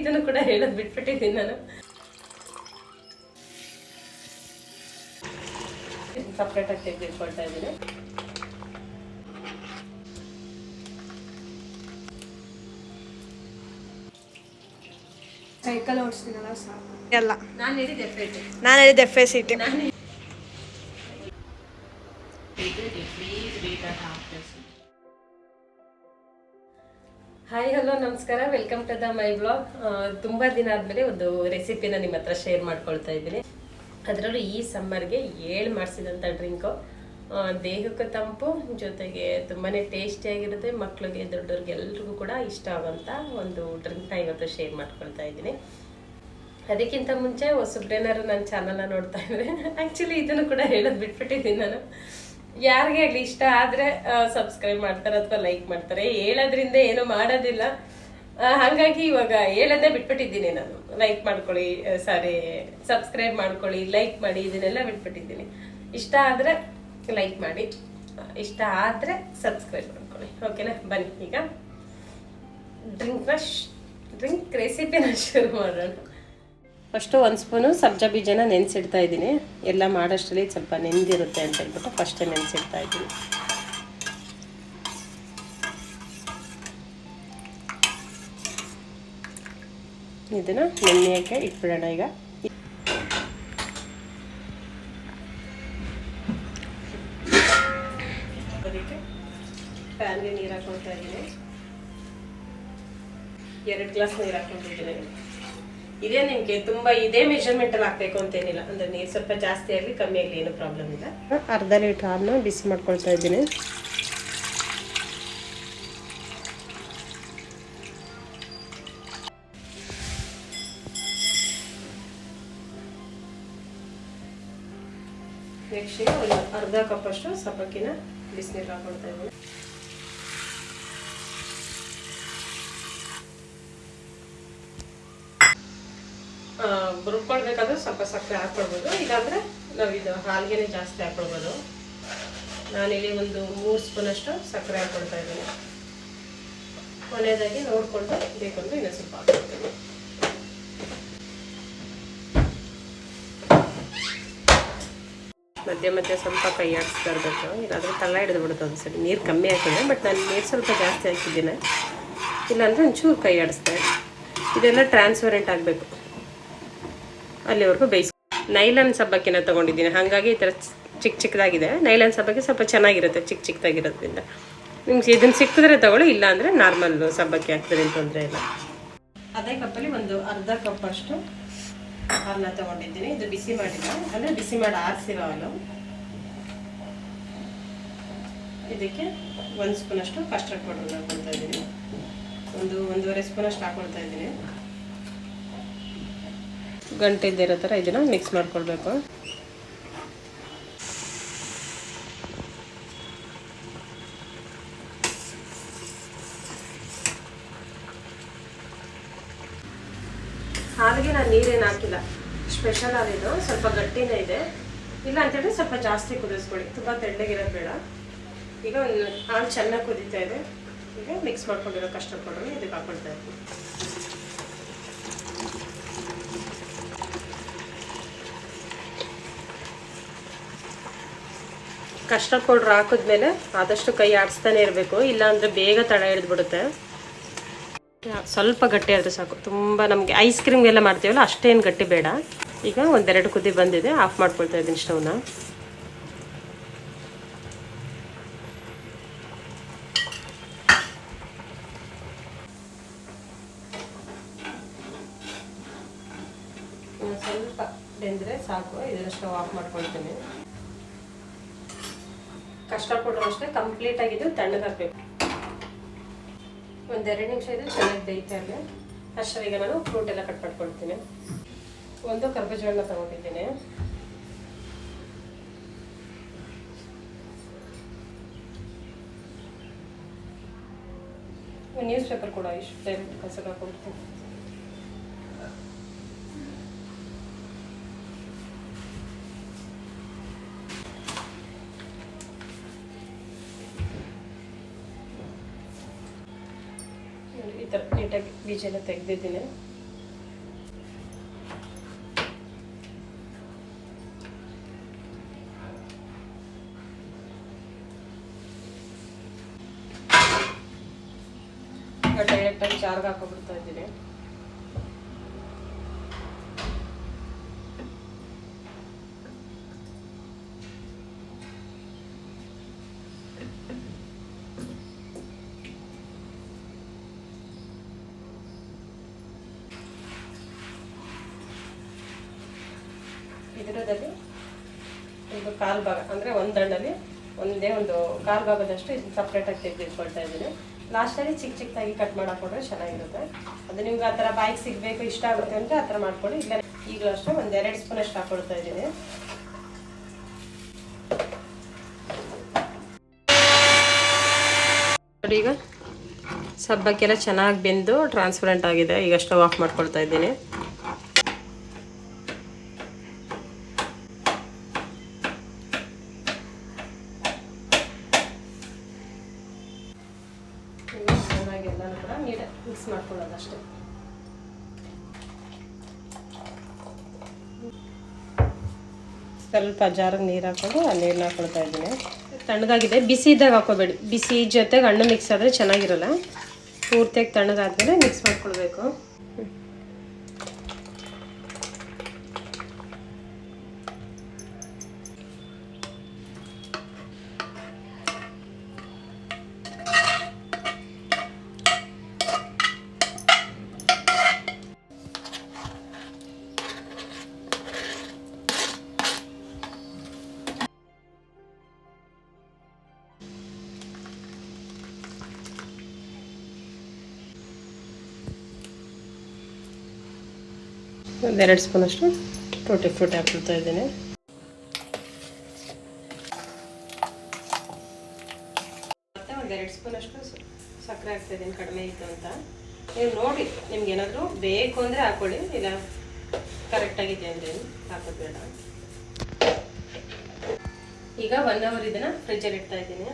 ಇದನ್ನು ಕೂಡ ಹೇಳೋದು ಬಿಟ್ಬಿಟ್ಟಿದ್ದೀನಿ ನಾನು. ಸಪ್ರೇಟಾಗಿ ತೆಗೆದಿಟ್ಕೊಳ್ತಾ ಇದ್ದೀನಿ. ಸೈಕಲ್ ಓಡಿಸ್ತೀನಲ್ಲ ಸಾಕು. ಎಲ್ಲ. ನಾನು ಹೇಳಿದ್ದೆ ಪೇಟೆ ನಾನು ಹೇಳಿದ್ದೆ F S C T hi hello ನಮಸ್ಕಾರ. Welcome to the my blog ತುಂಬ ದಿನ ಆದಮೇಲೆ ಒಂದು ರೆಸಿಪಿನ ನಿಮ್ಮ ಹತ್ರ ಶೇರ್ ಮಾಡ್ಕೊಳ್ತಾ ಇದ್ದೀನಿ. ಅದರಲ್ಲೂ ಈ ಸಮ್ಮರ್ಗೆ ಏಳು ಮಾಡಿಸಿದಂಥ ಡ್ರಿಂಕು ದೇಹಕ್ಕೆ ತಂಪು, ಜೊತೆಗೆ ತುಂಬಾ ಟೇಸ್ಟಿಯಾಗಿರುತ್ತೆ ಮಕ್ಕಳಿಗೆ ದೊಡ್ಡವ್ರಿಗೆ ಎಲ್ರಿಗೂ ಕೂಡ ಇಷ್ಟ ಆಗುವಂಥ ಒಂದು ಡ್ರಿಂಕ್ನ ಇವತ್ತು ಶೇರ್ ಮಾಡ್ಕೊಳ್ತಾ ಇದ್ದೀನಿ. ಅದಕ್ಕಿಂತ ಮುಂಚೆ ಹೊಸಬ್ರೇನಾರು ನನ್ನ ಚಾನಲ್ನ ನೋಡ್ತಾ ಇದ್ರೆ ಆ್ಯಕ್ಚುಲಿ ಇದನ್ನು ಕೂಡ ಹೇಳೋದು ಬಿಟ್ಬಿಟ್ಟಿದ್ದೀನಿ ನಾನು. ಯಾರಿಗೆ ಆಗಲಿ ಇಷ್ಟ ಆದರೆ ಸಬ್ಸ್ಕ್ರೈಬ್ ಮಾಡ್ತಾರೆ ಅಥವಾ ಲೈಕ್ ಮಾಡ್ತಾರೆ. ಹೇಳೋದ್ರಿಂದ ಏನು ಮಾಡೋದಿಲ್ಲ. ಹಾಗಾಗಿ ಇವಾಗ ಹೇಳೋದೇ ಬಿಟ್ಬಿಟ್ಟಿದ್ದೀನಿ ನಾನು. ಲೈಕ್ ಮಾಡ್ಕೊಳ್ಳಿ ಸಾರಿ ಸಬ್ಸ್ಕ್ರೈಬ್ ಮಾಡ್ಕೊಳ್ಳಿ ಲೈಕ್ ಮಾಡಿ, ಇದನ್ನೆಲ್ಲ ಬಿಟ್ಬಿಟ್ಟಿದ್ದೀನಿ. ಇಷ್ಟ ಆದರೆ ಲೈಕ್ ಮಾಡಿ. ಇಷ್ಟ ಆದರೆ ಸಬ್ಸ್ಕ್ರೈಬ್ ಮಾಡ್ಕೊಳ್ಳಿ. ಓಕೆನಾ ಬನ್ನಿ ಈಗ. ಡ್ರಿಂಕ್ನ ಡ್ರಿಂಕ್ ರೆಸಿಪಿನ ಶುರು ಮಾಡೋಣ. ಫಸ್ಟು ಒಂದು ಸ್ಪೂನು ಸಬ್ಜಾ ಬೀಜನ ನೆನೆಸಿಡ್ತಾ ಇದ್ದೀನಿ. ಎಲ್ಲ ಮಾಡೋಷ್ಟರಲ್ಲಿ ಸ್ವಲ್ಪ ನೆಂದಿರುತ್ತೆ ಅಂತ ಹೇಳ್ಬಿಟ್ಟು ಫಸ್ಟೇ ನೆನೆಸಿಡ್ತಾ ಇದ್ದೀನಿ. ಇದನ್ನು ನೆನೆಯೋಕ್ಕೆ ಇಟ್ಬಿಡೋಣ ಈಗ. ಪ್ಯಾನ್ಗೆ ನೀರು ಹಾಕೊಳ್ತಾ ಇದ್ದೀನಿ. ಎರಡು ಗ್ಲಾಸ್ ನೀರು ಹಾಕೊಂಡಿದ್ದೀನಿ ಇದೇ ನಿಮಗೆ ತುಂಬ ಇದೇ ಮೆಷರ್ಮೆಂಟಲ್ಲಿ ಹಾಕಬೇಕು ಅಂತೇನಿಲ್ಲ ಅಂದರೆ ನೀರು ಸ್ವಲ್ಪ ಜಾಸ್ತಿ ಆಗಲಿ ಕಮ್ಮಿ ಆಗಲಿ ಏನೂ ಪ್ರಾಬ್ಲಮ್ ಇಲ್ಲ. ಅರ್ಧ ಲೀಟರ್ ಹಾಲನ್ನ ಬಿಸಿ ಮಾಡ್ಕೊಳ್ತಾ ಇದ್ದೀನಿ. ನೆಕ್ಸ್ಟ್ ಒಂದು ಅರ್ಧ ಕಪ್ಪಷ್ಟು ಸಬ್ಬಕ್ಕಿನ ಬಿಸಿನೀರು ಹಾಕೊಳ್ತಾ ಇದ್ದೀನಿ. ರುಬ್ಕೊಳ್ಬೇಕಾದ್ರೆ ಸ್ವಲ್ಪ ಸಕ್ಕರೆ ಹಾಕ್ಕೊಳ್ಬೋದು. ಇಲ್ಲಾಂದರೆ ನಾವು ಇದು ಹಾಲಿಗೆನೆ ಜಾಸ್ತಿ ಹಾಕ್ಕೊಳ್ಬೋದು. ನಾನಿಲ್ಲಿ ಒಂದು ಮೂರು ಸ್ಪೂನಷ್ಟು ಸಕ್ಕರೆ ಹಾಕ್ಕೊಳ್ತಾ ಇದ್ದೀನಿ. ಕೊನೆಯದಾಗಿ ನೋಡಿಕೊಂಡು ಬೇಕಂದ್ರೆ ಇನ್ನೂ ಸ್ವಲ್ಪ ಹಾಕ್ಕೊಳ್ತೀನಿ. ಮಧ್ಯೆ ಮಧ್ಯೆ ಸ್ವಲ್ಪ ಕೈ ಹಾಕ್ಸ್ತಾ ಇರಬೇಕು ಇಲ್ಲಾಂದರೆ ತಳ ಹಿಡಿದು ಬಿಡುತ್ತೆ ಒಂದ್ಸರಿ. ನೀರು ಕಮ್ಮಿ ಹಾಕಿದೆ ಬಟ್ ನಾನು ನೀರು ಸ್ವಲ್ಪ ಜಾಸ್ತಿ ಹಾಕಿದ್ದೀನಿ. ಇಲ್ಲಾಂದರೆ ಒಂಚೂರು ಕೈ ಆಡಿಸ್ತೆ. ಇದೆಲ್ಲ ಟ್ರಾನ್ಸ್ಪರೆಂಟ್ ಆಗಬೇಕು. ಅಲ್ಲಿವರೆಗೂ ಬೇಯಿಸ್ ನೈಲನ್ ಸಬ್ಬಕ್ಕಿನ ತೊಗೊಂಡಿದ್ದೀನಿ. ಹಾಗಾಗಿ ಈ ಥರ ಚಿಕ್ಕ ಚಿಕ್ಕದಾಗಿದೆ. ನೈಲನ್ ಸಬ್ಬಕ್ಕಿ ಸ್ವಲ್ಪ ಚೆನ್ನಾಗಿರುತ್ತೆ ಚಿಕ್ಕ ಚಿಕ್ಕದಾಗಿರೋದ್ರಿಂದ. ನಿಮ್ಗೆ ಇದನ್ನು ಸಿಕ್ಕಿದ್ರೆ ತಗೊಳ್ಳಿ ಇಲ್ಲ ಅಂದರೆ ನಾರ್ಮಲ್ ಸಬ್ಬಕ್ಕಿ ಹಾಕ್ತದೆ ತೊಂದರೆ ಇಲ್ಲ. ಅದೇ ಕಪ್ಪಲ್ಲಿ ಒಂದು ಅರ್ಧ ಕಪ್ ಅಷ್ಟು ಹಾಲನ್ನ ತಗೊಂಡಿದ್ದೀನಿ. ಇದು ಬಿಸಿ ಮಾಡಿಲ್ಲ ಅಂದರೆ ಬಿಸಿ ಮಾಡಿ ಆರಿಸಿರೋ ಹಾಲು ಇದಕ್ಕೆ ಒಂದು ಸ್ಪೂನಷ್ಟು ಕಸ್ಟರ್ಡ್ ಪೌಡರ್ ಹಾಕೊಳ್ತಾ ಇದ್ದೀನಿ. ಒಂದು ಒಂದೂವರೆ ಸ್ಪೂನಷ್ಟು ಹಾಕೊಳ್ತಾ ಇದ್ದೀನಿ. ಗಂಟೆ ಇದ್ದಿರೋ ಥರ ಇದನ್ನು ಮಿಕ್ಸ್ ಮಾಡ್ಕೊಳ್ಬೇಕು. ಹಾಲಿಗೆ ನಾನು ನೀರೇನು ಹಾಕಿಲ್ಲ. ಸ್ಪೆಷಲ್ ಹಾಲಿದು ಸ್ವಲ್ಪ ಗಟ್ಟಿನೇ ಇದೆ. ಇಲ್ಲ ಅಂತೇಳಿ ಸ್ವಲ್ಪ ಜಾಸ್ತಿ ಕುದಿಸ್ಕೊಳ್ಳಿ. ತುಂಬ ತೆಳ್ಳಗಿರೋದು ಬೇಡ. ಈಗ ಹಾಲು ಚೆನ್ನಾಗಿ ಕುದೀತಾ ಇದೆ. ಈಗ ಮಿಕ್ಸ್ ಮಾಡ್ಕೊಂಡಿರೋ ಕಷ್ಟ ಪೌಡರ್ ಇದಕ್ಕೆ ಹಾಕೊಳ್ತಾ ಇದ್ದೀನಿ ಕಸ್ಟರ್ಡ್ ಪೌಡ್ರ್ ಹಾಕಿದ್ಮೇಲೆ ಆದಷ್ಟು ಕೈ ಆಡಿಸ್ತಾನೆ ಇರಬೇಕು. ಇಲ್ಲಾಂದರೆ ಬೇಗ ತಳ ಹಿಡಿದ್ಬಿಡುತ್ತೆ ಸ್ವಲ್ಪ ಗಟ್ಟಿ ಆದರೆ ಸಾಕು. ತುಂಬ ನಮಗೆ ಐಸ್ ಕ್ರೀಮ್ಗೆಲ್ಲ ಮಾಡ್ತೀವಲ್ಲ, ಅಷ್ಟೇನು ಗಟ್ಟಿ ಬೇಡ. ಈಗ ಒಂದೆರಡು ಕುದಿ ಬಂದಿದೆ, ಆಫ್ ಮಾಡ್ಕೊಳ್ತಾ ಇದ್ದೀನಿ ಸ್ಟವ್ನ ಸ್ವಲ್ಪ ಬೆಂದರೆ ಸಾಕು ಇದರ ಸ್ಟವ್ ಆಫ್ ಮಾಡ್ಕೊಳ್ತೀನಿ. ಪೌಡರ್ ಅಷ್ಟೇ ಕಂಪ್ಲೀಟ್ ಆಗಿದ್ದು ತಣ್ಣಗೆ ಹಾಕಬೇಕು ಒಂದೆರಡು ನಿಮಿಷ ಇದು ಚೆನ್ನಾಗಿ ಬೇಯ್ತಾ ಅಷ್ಟರ ಈಗ ನಾನು ಫ್ರೂಟ್ ಎಲ್ಲ ಕಟ್ ಮಾಡ್ಕೊಳ್ತೀನಿ. ಒಂದು ಕರ್ಬೂಜ ಹಣ್ಣು ತಗೊಂಡಿದ್ದೀನಿ. ನ್ಯೂಸ್ ಪೇಪರ್ ಕೂಡ ಇಷ್ಟು ಟೈಮ್ ಕಸಕ್ಕೆ ಹಾಕೊಡ್ತೀನಿ ಬೀಜನ ಎಲ್ಲ ತೆಗೆದಿದ್ದೀನಿ ಡೈರೆಕ್ಟಾಗಿ ಜಾರ್ಗೆ ಹಾಕೊಂಡ್ಬಿಡ್ತಾ ಇದ್ದೀನಿ. ಇದರದಲ್ಲಿ ಒಂದು ಕಾಲು ಭಾಗ, ಅಂದರೆ ಒಂದು ದಂಡಲ್ಲಿ ಒಂದೇ ಒಂದು ಕಾಲು ಭಾಗದಷ್ಟು ಇದು ಸಪ್ರೇಟಾಗಿ ತೆಗೆದಿಟ್ಕೊಳ್ತಾ ಇದ್ದೀನಿ. ಲಾಸ್ಟಲ್ಲಿ ಚಿಕ್ಕ ಚಿಕ್ಕದಾಗಿ ಕಟ್ ಮಾಡಿ ಹಾಕೊಂಡ್ರೆ ಚೆನ್ನಾಗಿರುತ್ತೆ. ಅದು ನಿಮ್ಗೆ ಆ ಥರ ಬಾಯಿಗೆ ಸಿಗಬೇಕು, ಇಷ್ಟ ಆಗುತ್ತೆ ಅಂದರೆ ಆ ಥರ ಮಾಡ್ಕೊಳ್ಳಿ. ಇಲ್ಲ ಈಗಲೂ ಅಷ್ಟೇ ಒಂದು ಎರಡು ಸ್ಪೂನ್ ಅಷ್ಟು ಹಾಕೊಳ್ತಾ ಇದ್ದೀನಿ. ಈಗ ಸಬ್ಬಕ್ಕೆಲ್ಲ ಚೆನ್ನಾಗಿ ಬೆಂದು ಟ್ರಾನ್ಸ್ಪರೆಂಟ್ ಆಗಿದೆ. ಈಗ ಸ್ಟವ್ ಆಫ್ ಮಾಡ್ಕೊಳ್ತಾ ಇದ್ದೀನಿ ಈಗ ಚೆನ್ನಾಗಿ ಎಲ್ಲನೂ ಕೂಡ ನೀರು ಮಿಕ್ಸ್ ಮಾಡ್ಕೊಳ್ಳೋದು ಅಷ್ಟೇ. ಸ್ವಲ್ಪ ಜಾರ ನೀರು ಹಾಕೊಂಡು ಆ ನೀರನ್ನ ಹಾಕೊಳ್ತಾ ಇದ್ದೀನಿ. ತಣ್ಣಗಾಗಿದೆ. ಬಿಸಿ ಇದ್ದಾಗ ಹಾಕೋಬೇಡಿ. ಬಿಸಿ ಜೊತೆಗೆ ಹಣ್ಣು ಮಿಕ್ಸ್ ಆದರೆ ಚೆನ್ನಾಗಿರಲ್ಲ. ಪೂರ್ತಿಯಾಗಿ ತಣ್ಣಗಾದ್ಮೇಲೆ ಮಿಕ್ಸ್ ಮಾಡ್ಕೊಳ್ಬೇಕು. ಒಂದೆರಡು ಸ್ಪೂನಷ್ಟು ಟೋಟಿ ಫ್ರೂಟಿ ಹಾಕ್ಬಿಡ್ತಾ ಇದ್ದೀನಿ. ಮತ್ತೆ ಒಂದೆರಡು ಸ್ಪೂನಷ್ಟು ಸಕ್ಕರೆ ಹಾಕ್ತಾ ಇದ್ದೀನಿ, ಕಡಿಮೆ ಇತ್ತು ಅಂತ. ನೀವು ನೋಡಿ, ನಿಮ್ಗೆ ಏನಾದರೂ ಬೇಕು ಅಂದರೆ ಹಾಕೊಳ್ಳಿ, ಇಲ್ಲ ಕರೆಕ್ಟಾಗಿದೆ ಅಂದರೆ ಹಾಕೋದು ಬೇಡ. ಈಗ ಒನ್ ಅವರ್ ಇದನ್ನು ಫ್ರಿಜ್ಜಲ್ಲಿ ಇಡ್ತಾ ಇದ್ದೀನಿ.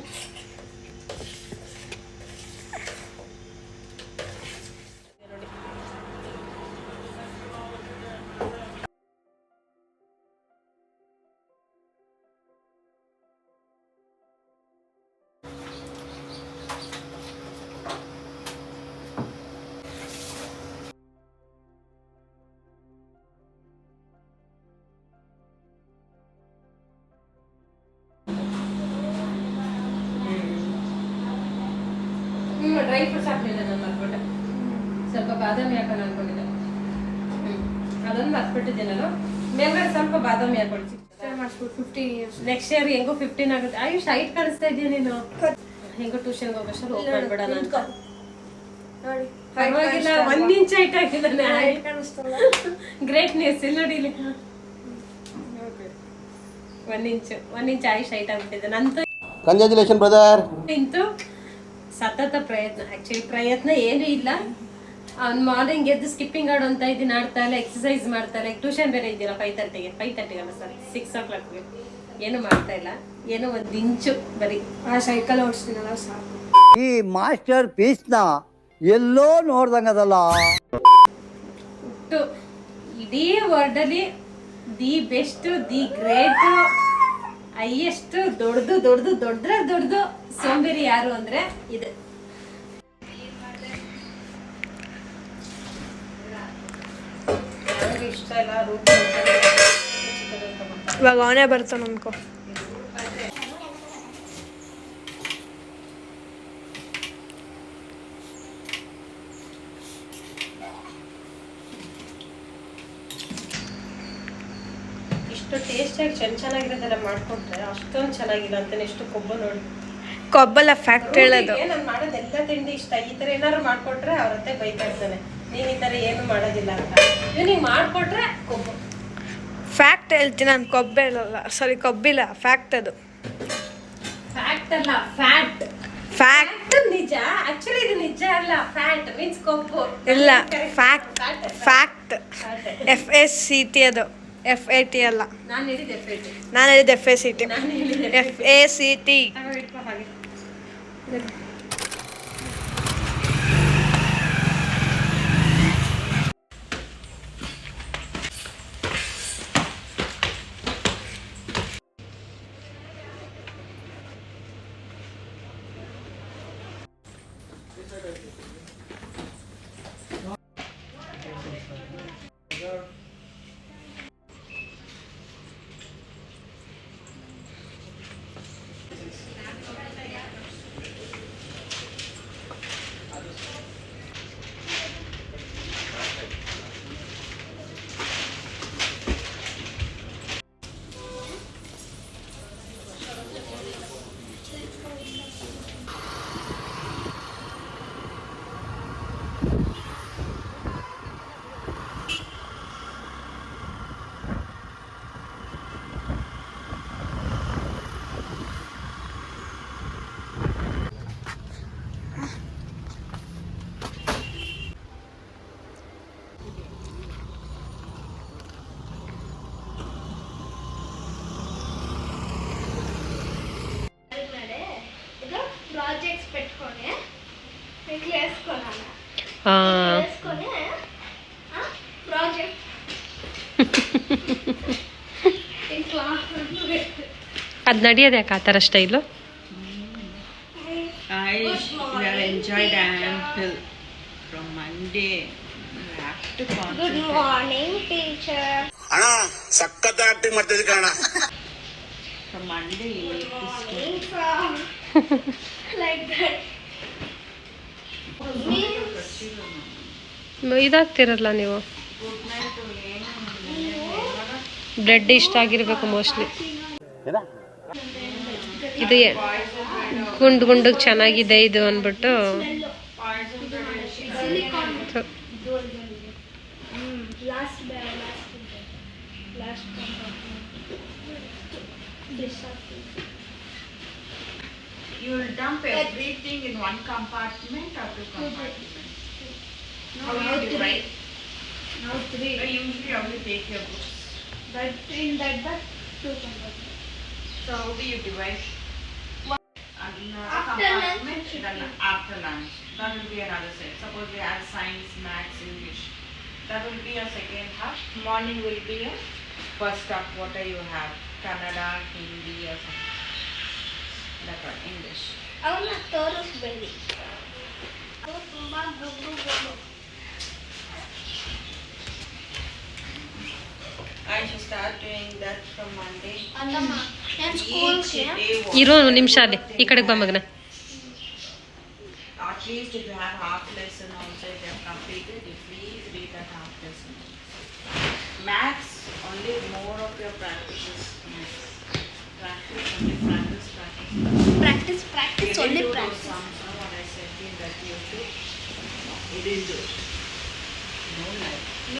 ಹ್ಞೂ ಡ್ರೈ ಫ್ರೂಟ್ಸ್ ಹಾಕ್ಲಿಲ್ಲ ನಾನು ಮರ್ಬಿಟ್ಟೆ ಸ್ವಲ್ಪ ಬಾದಾಮಿ ಹಾಕೋಣ ಅನ್ಕೊಂಡಿದ್ದೆ. ಅದನ್ನು ಅದನ್ನು ನಾನು ಮೇಲ್ಗಡೆ ಸ್ವಲ್ಪ ಬಾದಾಮಿ ಹಾಕೊಳ್ಳಿ ಫಿಫ್ಟೀನ್ ಫಿಫ್ಟಿ ನೆಕ್ಸ್ಟ್ ಇಯರ್ ಹೆಂಗೋ ಫಿಫ್ಟೀನ್ ಆಗುತ್ತೆ. ಆಯುಷ್ ಹೈಟ್ ಕಾಣಿಸ್ತಾ ಇದೆಯಾ ನೀನು? ಹೆಂಗೋ ಟ್ಯೂಷನ್ಗೆ ಹೋಗೋಷ್ಟು ಹೋಗಿ ಮಾಡ್ಬೇಡ ನೋಡಿ ಪರವಾಗಿಲ್ಲ ಒಂದ್ ಇಂಚ್ ಹೈಟ್ ಆಗಿದ್ದಾನೆ ಕಾಣಿಸ್ತಲ್ಲ ಗ್ರೇಟ್ ನ್ಯೂಸ್ ಇಲ್ಲಿ. ನೋಡಿ ಇಲ್ಲಿ. ಒಂದ್ ಇಂಚ್ ಒಂದ್ ಇಂಚ್ ಆಯುಷ್ ಹೈಟ್ ಆಗ್ಬಿಟ್ಟಿದೆ. ನಂತು ಕಂಗ್ರ್ಯಾಚುಲೇಷನ್ ಬ್ರದರ್ ಇಂತು ಸತತ ಪ್ರಯತ್ನ ಆಕ್ಚುಲಿ ಪ್ರಯತ್ನ ಏನೂ ಇಲ್ಲ. ಅವ್ನು ಮಾರ್ನಿಂಗ್ ಎದ್ದು ಸ್ಕಿಪ್ಪಿಂಗ್ ಆಡು ಅಂತ ಇದ್ದೀನಿ ಆಡ್ತಾ ಇಲ್ಲ ಎಕ್ಸಸೈಸ್ ಮಾಡ್ತಾ ಇಲ್ಲ ಟ್ಯೂಷನ್ ಬೇರೆ ಇದ್ದೀರಾ ಫೈವ್ ತರ್ಟಿಗೆ ಫೈವ್ ತರ್ಟಿಗೆ ಅಲ್ಲ ಸರ್ ಸಿಕ್ಸ್ ಓ ಕ್ಲಾಕ್ಗೆ ಏನು ಮಾಡ್ತಾ ಇಲ್ಲ ಏನೋ ಒಂದು ಇಂಚು ಬರೀ. ಆ ಸೈಕಲ್ ಓಡಿಸ್ತೀನಲ್ಲ ಸಾಕು. ಈ ಮಾಸ್ಟರ್ ಪೀಸ್ನ ಎಲ್ಲೋ ನೋಡ್ದಂಗದಲ್ಲ ಒಟ್ಟು ಇಡೀ ವರ್ಡಲ್ಲಿ the best the great highest ದೊಡ್ಡದು ದೊಡ್ಡದು ದೊಡ್ಡದ್ರ ದೊಡ್ಡದು ಸೋಂಬೇರಿ ಯಾರು ಅಂದ್ರೆ ಇದು. ಇವಾಗ ಅವನೇ ಬರ್ತಾನೆ ಅನ್ಕೋ. ಇಷ್ಟು ಟೇಸ್ಟಿಯಾಗಿ ಚೆನ್ನ ಚೆನ್ನಾಗಿರೋದೆಲ್ಲ ಮಾಡ್ಕೊಟ್ರೆ ಅಷ್ಟೊಂದು ಚೆನ್ನಾಗಿಲ್ಲ ಅಂತ ಎಷ್ಟು ಕೊಬ್ಬು ನೋಡಿ. ಕೊಬ್ಬಲ್ಲ ಫ್ಯಾಕ್ಟ್ ಹೇಳೋದು. ನಾನು ಮಾಡೋದೆಲ್ಲ ತಿಂಡಿ ಇಷ್ಟ. ಈ ಥರ ಏನಾದ್ರು ಮಾಡಿಕೊಟ್ರೆ ಅವ್ರತ್ತೆ ಬೈತಾ ಇರ್ತಾನೆ. ನೀನು ಈ ಥರ ಏನು ಮಾಡೋದಿಲ್ಲ ಅಂತ. ಇವ್ನಿಗೆ ಮಾಡಿಕೊಟ್ರೆ ಕೊಬ್ಬು. ಫ್ಯಾಕ್ಟ್ ಹೇಳ್ತೀನಿ ನಾನು ಕೊಬ್ಬೆ ಹೇಳಲ್ಲ. ಸಾರಿ ಕೊಬ್ಬಿಲ್ಲ. ಫ್ಯಾಕ್ಟ್ ಅದು. ಫ್ಯಾಕ್ಟ್ ಅಲ್ಲ ಫ್ಯಾಟ್ ಫ್ಯಾಕ್ಟ್ ಫ್ಯಾಕ್ಟ್ ನಿಜ. ಆಕ್ಚುಲಿ ಇದು ನಿಜ ಅಲ್ಲ. ಫ್ಯಾಟ್ ಮೀನ್ಸ್ ಕೊಬ್ಬು. ಇಲ್ಲ fact fact F S C T ಅದು. ಎಫ್ ಎ ಟಿ ಅಲ್ಲ. ನಾನು ಹೇಳಿದ್ದು F A C T F A C T ಅದು ನಡೆಯೋದು ಯಾಕೆ ಆ ಥರ style I shall enjoy the ample from Monday. Good morning teacher ಅಣ್ಣ ಸಖತ್ ಆಕ್ಟಿಂಗ್ ಮಾಡ್ತಿದ್ದೆ ಕಣ ಫ್ರಮ್ ಮಂಡೇ ಲೈಕ್ ದಟ್ ಇದಾಗ್ತಿರಲ್ಲ ನೀವು? ಬ್ಲಡ್ ಇಷ್ಟ ಆಗಿರ್ಬೇಕು ಮೋಸ್ಟ್ಲಿ ಇದು ಗುಂಡು ಗುಂಡು ಗುಂಡಿಗೆ ಚೆನ್ನಾಗಿದೆ ಇದು ಅಂದ್ಬಿಟ್ಟು. You will dump everything in one compartment or two compartments? No, How you divide? No, three. I usually only take your books. But in that bag, two compartments. So how do you divide? After lunch. after lunch. That will be another set. Suppose we have science, maths, English. That will be your second half. Morning will be your first half, whatever you have. Canada, Hindi or something. That English ಅವನ್ನ I should start doing that from Monday. ಅಲ್ಲಮ್ಮ ನಾನು school ಇರೋ At least if you have half lesson also if you have completed, please read that half lesson. maths only more. It is practice, only practice.